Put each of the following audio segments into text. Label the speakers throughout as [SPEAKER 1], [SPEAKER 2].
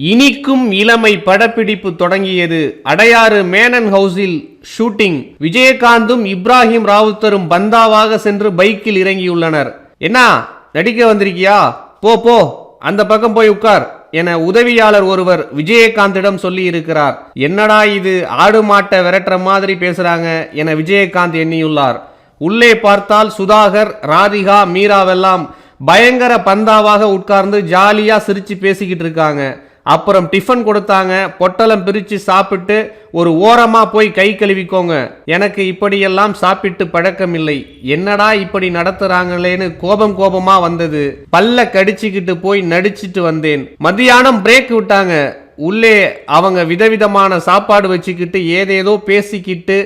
[SPEAKER 1] இனிக்கும் இளமை படப்பிடிப்பு தொடங்கியது. அடையாறு மேனன் ஹவுஸில் ஷூட்டிங். விஜயகாந்தும் இப்ராஹிம் ராவுத்தரும் பந்தாவாக சென்று பைக்கில் இறங்கியுள்ளனர். என்ன நடிக்க வந்திருக்கியா? போ போ அந்த பக்கம் போய் உட்கார் என உதவியாளர் ஒருவர் விஜயகாந்திடம் சொல்லி இருக்கிறார் என்னடா இது ஆடு மாட்டை விரட்டுற மாதிரி பேசுறாங்க என விஜயகாந்த் எண்ணியுள்ளார். உள்ளே பார்த்தால் சுதாகர் ராதிகா மீராவெல்லாம் பயங்கர பந்தாவாக உட்கார்ந்து ஜாலியா சிரிச்சு பேசிக்கிட்டு இருக்காங்க. அப்புறம் டிஃபன் கொடுத்தாங்க. பொட்டலம் பிரித்து சாப்பிட்டு ஒரு ஓரமாக போய் கை கழுவிக்கோங்க. எனக்கு இப்படியெல்லாம் சாப்பிட்டு பழக்கமில்லை. என்னடா இப்படி நடத்துறாங்களேன்னு கோபம் கோபமா வந்தது. பல்ல கடிச்சுக்கிட்டு போய் நடிச்சிட்டு வந்தேன். மதியானம் பிரேக் விட்டாங்க. உள்ளே அவங்க விதவிதமான சாப்பாடு வச்சுக்கிட்டு ஏதேதோ பேசிக்கிட்டு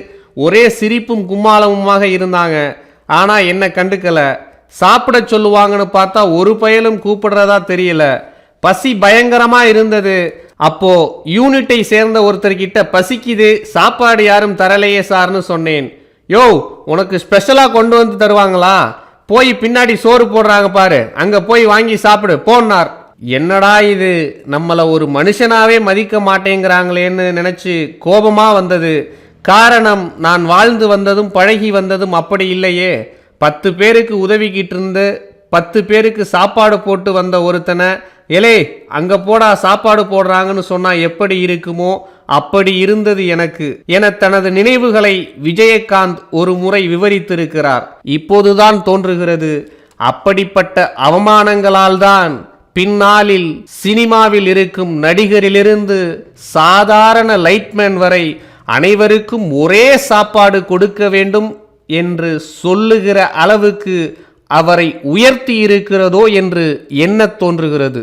[SPEAKER 1] ஒரே சிரிப்பும் கும்மாளமுமாக இருந்தாங்க. ஆனால் என்ன கண்டுக்கலை. சாப்பிட சொல்லுவாங்கன்னு பார்த்தா ஒரு பயலும் கூப்பிடுறதா தெரியல. பசி பயங்கரமாக இருந்தது. அப்போ யூனிட்டை சேர்ந்த ஒருத்தர்கிட்ட பசிக்குது சாப்பாடு யாரும் தரலையே சார்னு சொன்னேன். யோ உனக்கு ஸ்பெஷலாக கொண்டு வந்து தருவாங்களா? போய் பின்னாடி சோறு போடுறாங்க பாரு. அங்கே போய் வாங்கி சாப்பிடு. போனார் என்னடா இது? நம்மளை ஒரு மனுஷனாவே மதிக்க மாட்டேங்கிறாங்களேன்னு நினச்சி கோபமாக வந்தது. காரணம் நான் வாழ்ந்து வந்ததும் பழகி வந்ததும் அப்படி இல்லையே. பத்து பேருக்கு உதவிக்கிட்டு இருந்து பத்து பேருக்கு சாப்பாடு போட்டு வந்த ஒருத்தனை எலே அங்கே போடா சாப்பாடு போடுறாங்கன்னு சொன்னால் எப்படி இருக்குமோ அப்படி இருந்தது எனக்கு என தனது நினைவுகளை விஜயகாந்த் ஒரு முறை விவரித்திருக்கிறார். இப்போதுதான் தோன்றுகிறது அப்படிப்பட்ட அவமானங்களால் தான் பின்னாளில் சினிமாவில் இருக்கும் நடிகரிலிருந்து சாதாரண லைட்மேன் வரை அனைவருக்கும் ஒரே சாப்பாடு கொடுக்க வேண்டும் என்று சொல்லுகிற அளவுக்கு அவரை உயர்த்தி இருக்கிறதோ என்று எண்ணத் தோன்றுகிறது.